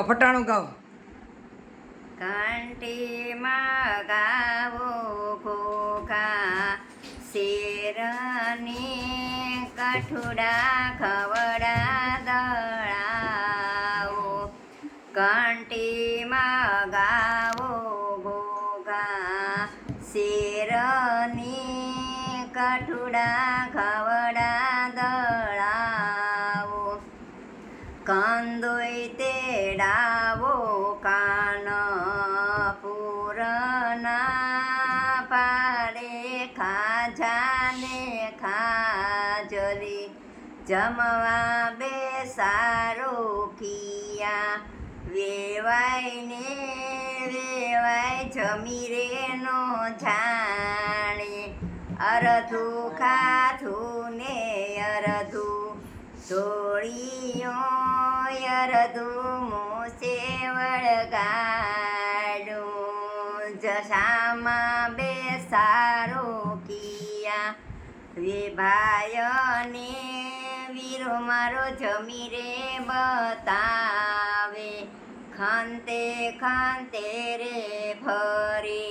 ફટાણું ગાઓ. ઘંટીમાં ગાવો ઘોઘા શેરની કઠુડા ખવડા દળાવો. ઘંટીમાં ગાવો ઘોઘા શેરની કઠુડા ખવડા કંદોય તેડાવો કાન પૂરના પાડે ખાજાને ખાજલી જમવા બેસારો કિયા વેવાઈને વેવાય જમી રે નો જાણે. અરધું ખાધું ને ધોળીઓ અરધું મોસે વળગાડું જશામાં બેસારો કિયા વિભાયને વીરો મારો જમી રે બતાવે, ખંતે ખંતે રે ફરે.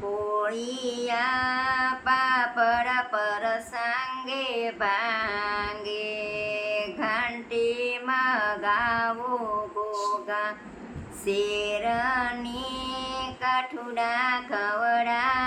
પોળિયા પાપડ પર સાંગે ભાંગે ઘંટી ગાવો ગોગા શેરની કાઠુડા ખવડા